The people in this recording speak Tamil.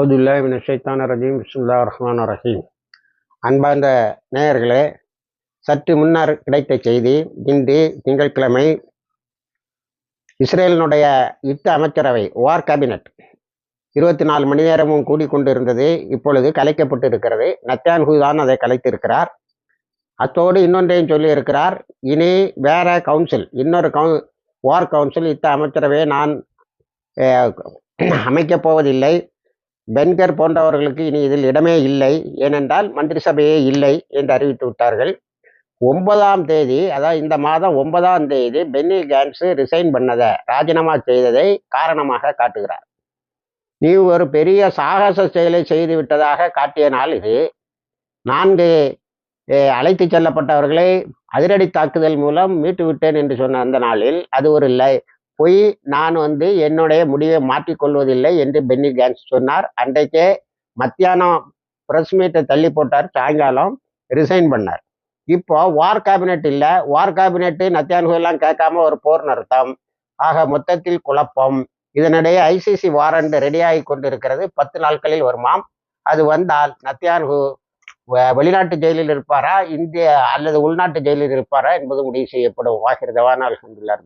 அவுதுல்லாஹி மின ஷைத்தான ரஜீம். பிஸ்மில்லா ரஹ்மான் ரஹீம். அன்பார்ந்த நேயர்களே சற்று முன்னர் கிடைத்த செய்தி இன்று திங்கட்கிழமை இஸ்ரேலினுடைய யுத்த அமைச்சரவை வார் கேபினட் இருபத்தி நாலு மணி நேரமும் கூடிக்கொண்டிருந்தது. இப்பொழுது கலைக்கப்பட்டு இருக்கிறது. நத்தியான்ஹூ தான் அதை கலைத்திருக்கிறார். அத்தோடு இன்னொன்றையும் சொல்லி இருக்கிறார் இனி வேற கவுன்சில் இன்னொரு கவு வார் கவுன்சில் யுத்த அமைச்சரவை நான் அமைக்கப் போவதில்லை. பென்கர் போன்றவர்களுக்கு இனி இதில் இடமே இல்லை. ஏனென்றால் மந்திரி சபையே இல்லை என்று அறிவித்து விட்டார்கள். ஒன்பதாம் தேதி அதாவது இந்த மாதம் ஒன்பதாம் தேதி பென்னி கேன்ஸ் ரிசைன் பண்ணதை ராஜினாமா செய்ததை காரணமாக காட்டுகிறார். நீ ஒரு பெரிய சாகச செயலை செய்து விட்டதாக காட்டிய நாள் இது நான்கு அழைத்து செல்லப்பட்டவர்களை அதிரடி தாக்குதல் மூலம் மீட்டு விட்டேன் என்று சொன்ன அந்த நாளில் அது ஒரு லை பொய் நான் வந்து என்னுடைய முடிவை மாற்றிக்கொள்வதில்லை என்று பென்னி கேன்ஸ் சொன்னார். அன்றைக்கே மத்தியானம் ப்ரெஸ் மீட்டை தள்ளி போட்டார். சாயங்காலம் ரிசைன் பண்ணார். இப்போ வார் கேபினெட் இல்லை. வார் கேபினெட்டு நத்தியான்கு எல்லாம் கேட்காம ஒரு போர் நிறுத்தம் ஆக மொத்தத்தில் குழப்பம். இதனிடையே ஐசிசி வாரண்ட் ரெடியாகி கொண்டிருக்கிறது. பத்து நாட்களில் வருமாம். அது வந்தால் நத்தியான்கு வெளிநாட்டு ஜெயிலில் இருப்பாரா? இந்திய அல்லது உள்நாட்டு ஜெயிலில் இருப்பாரா? என்பது முடிவு செய்யப்படும். வாகிருதவான அலமதுல்லா